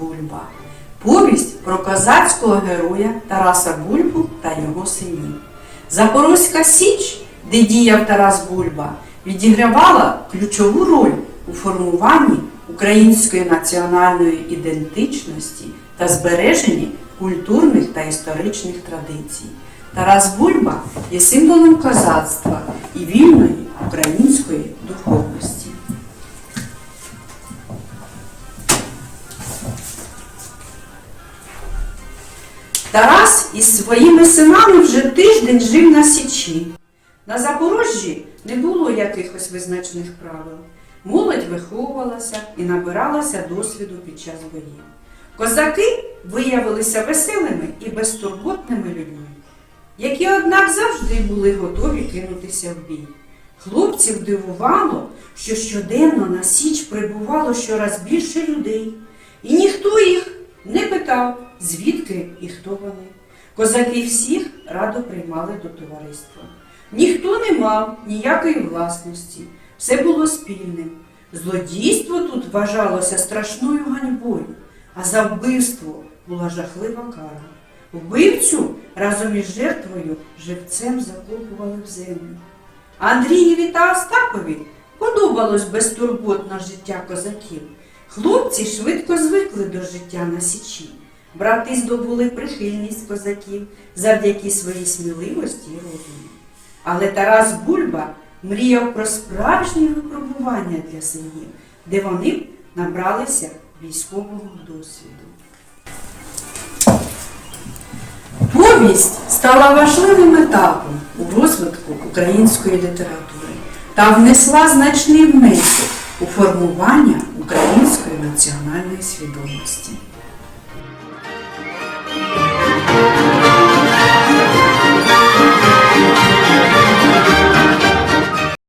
Бульба. Повість про козацького героя Тараса Бульбу та його синів. Запорозька Січ, де діяв Тарас Бульба, відігравала ключову роль у формуванні української національної ідентичності та збереженні культурних та історичних традицій. Тарас Бульба є символом козацтва і вільної української Тарас із своїми синами вже тиждень жив на Січі. На Запорожжі не було якихось визначених правил. Молодь виховувалася і набиралася досвіду під час боїв. Козаки виявилися веселими і безтурботними людьми, які, однак, завжди були готові кинутися в бій. Хлопців дивувало, що щоденно на Січ прибувало щораз більше людей, і ніхто їх не питав, звідки і хто вони. Козаки всіх радо приймали до товариства. Ніхто не мав ніякої власності, все було спільним. Злодійство тут вважалося страшною ганьбою, а за вбивство була жахлива кара. Вбивцю разом із жертвою живцем закопували в землю. Андрієві та Остапові подобалось безтурботне життя козаків. Хлопці швидко звикли до життя на січі. Брати здобули прихильність козаків завдяки своїй сміливості і розуму. Але Тарас Бульба мріяв про справжнє випробування для синів, де вони набралися військового досвіду. Повість стала важливим етапом у розвитку української літератури та внесла значний внесок у формування української національної свідомості.